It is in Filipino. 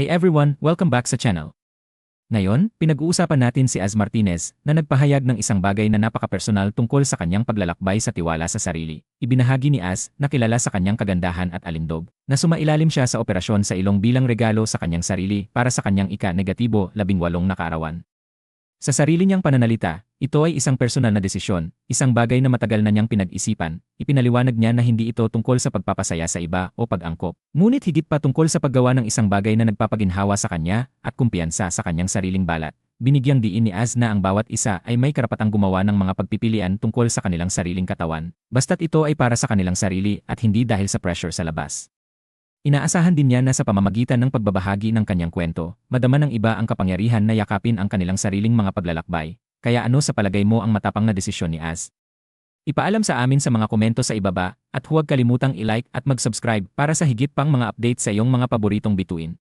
Hey everyone, welcome back sa channel. Ngayon, pinag-uusapan natin si Az Martinez na nagpahayag ng isang bagay na napaka-personal tungkol sa kanyang paglalakbay sa tiwala sa sarili. Ibinahagi ni Az na kilala sa kanyang kagandahan at alindog, na sumailalim siya sa operasyon sa ilong bilang regalo sa kanyang sarili para sa kanyang ika-negatibo labing walong na. Sa sarili niyang pananalita, ito ay isang personal na desisyon, isang bagay na matagal na niyang pinag-isipan. Ipinaliwanag niya na hindi ito tungkol sa pagpapasaya sa iba o pag-angkop. Ngunit higit pa tungkol sa paggawa ng isang bagay na nagpapaginhawa sa kanya at kumpiyansa sa kanyang sariling balat. Binigyang diin ni Az na ang bawat isa ay may karapatang gumawa ng mga pagpipilian tungkol sa kanilang sariling katawan, basta't ito ay para sa kanilang sarili at hindi dahil sa pressure sa labas. Inaasahan din niya na sa pamamagitan ng pagbabahagi ng kanyang kwento, madama ng iba ang kapangyarihan na yakapin ang kanilang sariling mga paglalakbay. Kaya ano sa palagay mo ang matapang na desisyon ni Az? Ipaalam sa amin sa mga komento sa ibaba at huwag kalimutang i-like at mag-subscribe para sa higit pang mga update sa iyong mga paboritong bituin.